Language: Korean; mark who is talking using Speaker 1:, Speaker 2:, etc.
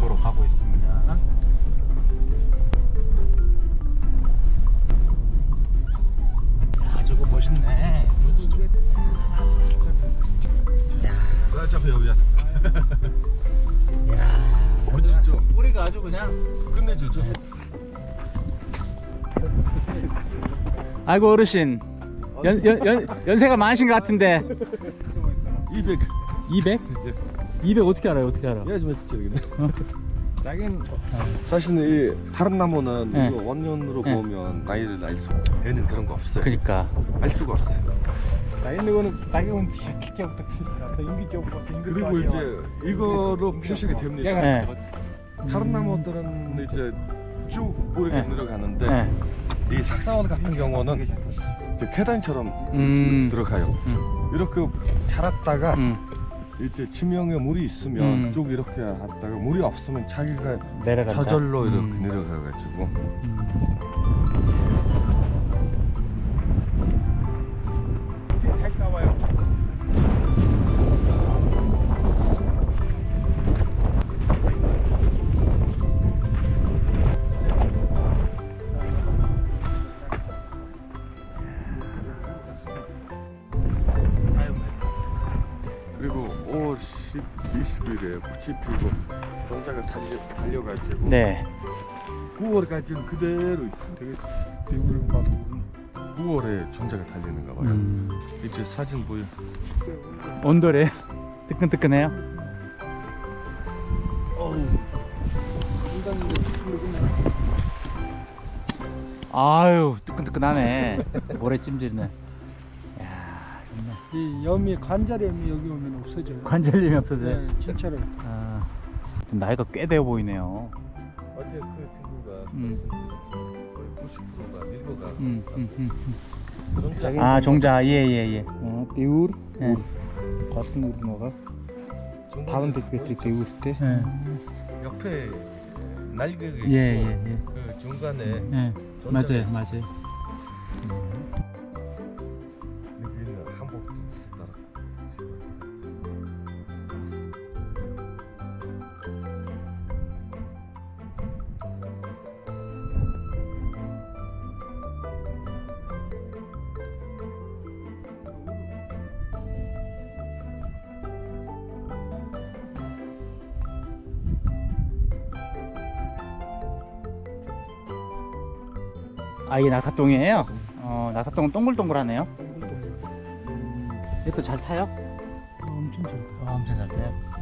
Speaker 1: 보러 가고 있습니다. 야, 저거 멋있네.
Speaker 2: 살짝 여기야.
Speaker 1: 야,
Speaker 2: 멋지죠?
Speaker 1: 뿌리가 아주 그냥.
Speaker 2: 끝내주죠.
Speaker 1: 아이고 어르신. 연, 연, 연, 연세가 많으신 것 같은데
Speaker 2: 200.
Speaker 1: 200? 200 어떻게 알아요? 어떻게 알아?
Speaker 2: 야, 좀 했지, 여기는.
Speaker 3: 자긴
Speaker 2: 사실은 이 다른 나무는
Speaker 1: 네.
Speaker 2: 이거 원년으로
Speaker 1: 네.
Speaker 2: 보면 나이를 알 수, 얘는 그런 거 없어요.
Speaker 1: 그러니까
Speaker 2: 알 수가 없어요.
Speaker 3: 나 있는 거는 크니까 더 인기적부터 인기
Speaker 2: 그리고 이제 이거로 표시가 됩니다.
Speaker 1: 네.
Speaker 2: 다른 나무들은 이제 쭉 이렇게
Speaker 1: 네.
Speaker 2: 내려가는데
Speaker 1: 네.
Speaker 2: 이 삭사원 같은 경우는 이제 계단처럼
Speaker 1: 음.
Speaker 2: 들어가요.
Speaker 1: 음.
Speaker 2: 이렇게 자랐다가
Speaker 1: 음.
Speaker 2: 이제 지명에 물이 있으면
Speaker 1: 음.
Speaker 2: 쭉 이렇게 갔다가 물이 없으면 자기가
Speaker 1: 내려간다.
Speaker 2: 저절로 이렇게
Speaker 1: 음.
Speaker 2: 내려가가지고
Speaker 3: 다
Speaker 2: 20일에 꽃이 피고 종자가 달려, 달려가지고
Speaker 1: 네.
Speaker 2: 9월까지 는 그대로 있어요. 되게
Speaker 3: 비우는 거
Speaker 2: 9월에 종자가 달리는가 봐요.
Speaker 1: 음.
Speaker 2: 이제 사진 보여.
Speaker 1: 온도래. 뜨끈뜨끈해요.
Speaker 2: 어우.
Speaker 1: 아유, 뜨끈뜨끈하네. 모래 찜질네. 야, 정말.
Speaker 3: 이 염이 관절염이 여기 오면 없어져요.
Speaker 1: 관절염이 없어져요.
Speaker 3: 네, 진짜로.
Speaker 1: 아, 나이가 꽤 되어 보이네요.
Speaker 2: 어제 그 친구가
Speaker 1: 음.
Speaker 2: 거의 90%가 밀고가
Speaker 1: 음, 음, 음.
Speaker 2: 종자
Speaker 1: 아, 종자, 예, 예, 예.
Speaker 3: 어, 비울
Speaker 1: 예.
Speaker 3: 같은 거가 다른 데 그때 비울 때
Speaker 1: 예,
Speaker 2: 옆에 날개가 있고
Speaker 1: 예, 예, 예.
Speaker 2: 그 중간에
Speaker 1: 예. 맞아요. 맞아요. 아, 이게 낙타똥이에요? 어, 낙타똥은 동글동글하네요. 얘도 잘 타요?
Speaker 3: 엄청 좋아.
Speaker 1: 아, 엄청 잘 타요.